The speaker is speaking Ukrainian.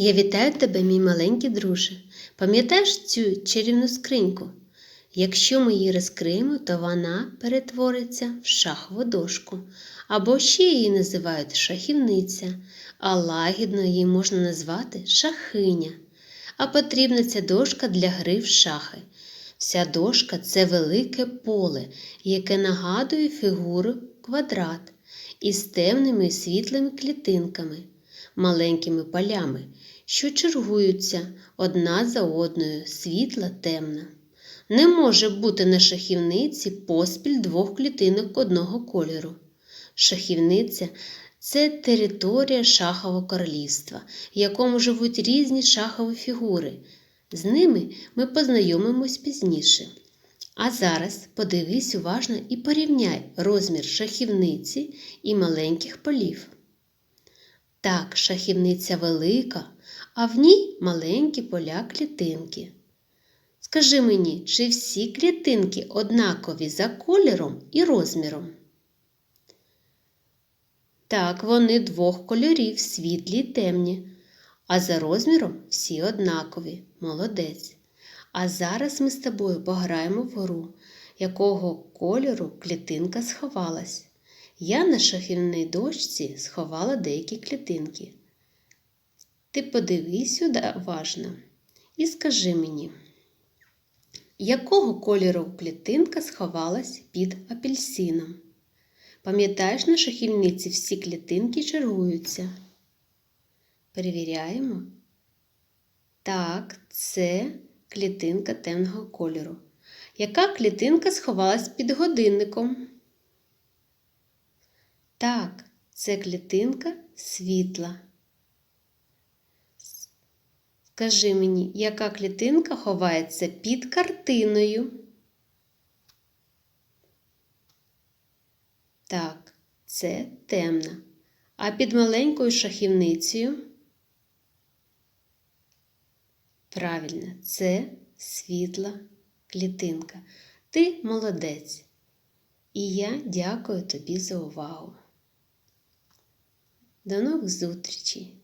Я вітаю тебе, мій маленький друже. Пам'ятаєш цю чарівну скриньку? Якщо ми її розкриємо, то вона перетвориться в шахову дошку, або ще її називають шахівниця, а лагідно її можна назвати шахиня. А потрібна ця дошка для гри в шахи. Вся дошка це велике поле, яке нагадує фігуру квадрат із темними і світлими клітинками, маленькими полями, що чергуються одна за одною, світла темна. Не може бути на шахівниці поспіль двох клітинок одного кольору. Шахівниця це територія шахового королівства, в якому живуть різні шахові фігури. З ними ми познайомимось пізніше. А зараз подивись уважно і порівняй розмір шахівниці і маленьких полів. Так, шахівниця велика, а в ній маленькі поля клітинки. Скажи мені, чи всі клітинки однакові за кольором і розміром? Так, вони двох кольорів, світлі й темні, а за розміром всі однакові. Молодець. А зараз ми з тобою пограємо в гру, якого кольору клітинка сховалась. Я на шахівній дошці сховала деякі клітинки. Ти подивись сюди уважно і скажи мені, якого кольору клітинка сховалась під апельсином? Пам'ятаєш, на шахівниці всі клітинки чергуються? Перевіряємо. Так, це клітинка темного кольору. Яка клітинка сховалась під годинником? Так, це клітинка світла. Скажи мені, яка клітинка ховається під картиною? Так, це темна. А під маленькою шахівницею? Правильно, це світла клітинка. Ти молодець. І я дякую тобі за увагу. До нових зустрічей!